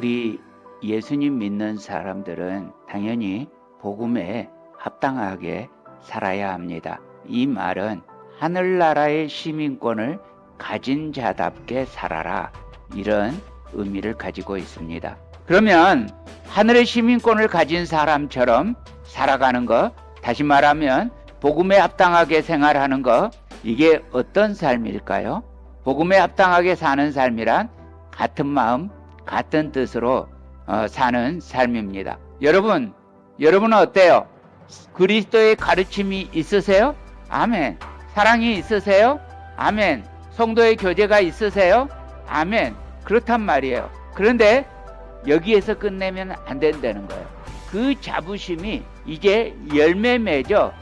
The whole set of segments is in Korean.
우리 예수님 믿는 사람들은 당연히 복음에 합당하게 살아야 합니다. 이 말은 하늘나라의 시민권을 가진 자답게 살아라. 이런 의미를 가지고 있습니다. 그러면 하늘의 시민권을 가진 사람처럼 살아가는 것, 다시 말하면 복음에 합당하게 생활하는 것, 이게 어떤 삶일까요? 복음에 합당하게 사는 삶이란 같은 마음, 같은 뜻으로 어, 사는 삶입니다. 여러분, 여러분은 어때요? 그리스도의 가르침이 있으세요? 아멘. 사랑이 있으세요? 아멘. 성도의 교제가 있으세요? 아멘. 그렇단 말이에요. 그런데 여기에서 끝내면 안 된다는 거예요. 그 자부심이 이제 열매 맺어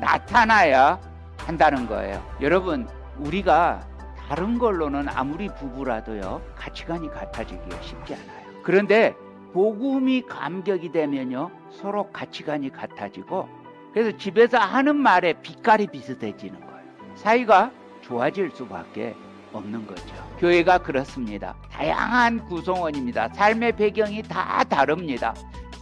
나타나야 한다는 거예요. 여러분, 우리가 다른 걸로는 아무리 부부라도요, 가치관이 같아지기가 쉽지 않아요. 그런데 복음이 감격이 되면요, 서로 가치관이 같아지고, 그래서 집에서 하는 말에 빛깔이 비슷해지는 거예요. 사이가 좋아질 수밖에 없는 거죠. 교회가 그렇습니다. 다양한 구성원입니다. 삶의 배경이 다 다릅니다.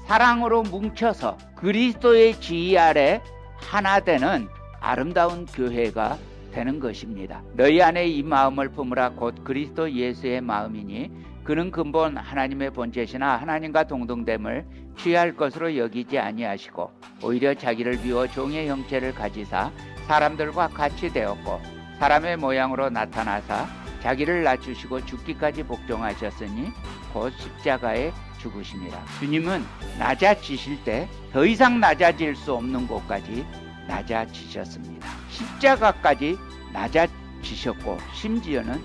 사랑으로 뭉쳐서 그리스도의 지휘 아래 하나 되는 아름다운 교회가 되는 것입니다. 너희 안에 이 마음을 품으라 곧 그리스도 예수의 마음이니 그는 근본 하나님의 본체시나 하나님과 동등됨을 취할 것으로 여기지 아니하시고 오히려 자기를 비워 종의 형체를 가지사 사람들과 같이 되었고 사람의 모양으로 나타나사 자기를 낮추시고 죽기까지 복종하셨으니 곧 십자가에 죽으십니다. 주님은 낮아지실 때 더 이상 낮아질 수 없는 곳까지 낮아지셨습니다. 십자가까지 낮아지셨고 심지어는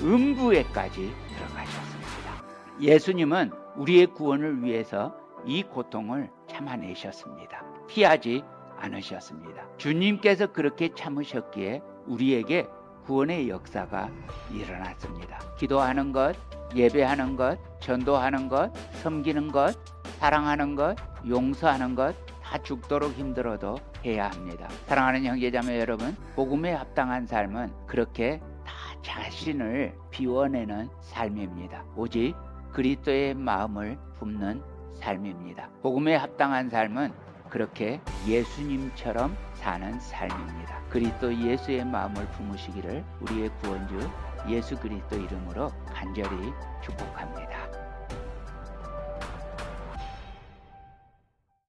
음부에까지 들어가셨습니다. 예수님은 우리의 구원을 위해서 이 고통을 참아내셨습니다. 피하지 않으셨습니다. 주님께서 그렇게 참으셨기에 우리에게 구원의 역사가 일어났습니다. 기도하는 것, 예배하는 것, 전도하는 것, 섬기는 것, 사랑하는 것, 용서하는 것, 다 죽도록 힘들어도 해야 합니다. 사랑하는 형제자매 여러분, 복음에 합당한 삶은 그렇게 다 자신을 비워내는 삶입니다. 오직 그리스도의 마음을 품는 삶입니다. 복음에 합당한 삶은 그렇게 예수님처럼 사는 삶입니다. 그리스도 예수의 마음을 품으시기를 우리의 구원주 예수 그리스도 이름으로 간절히 축복합니다.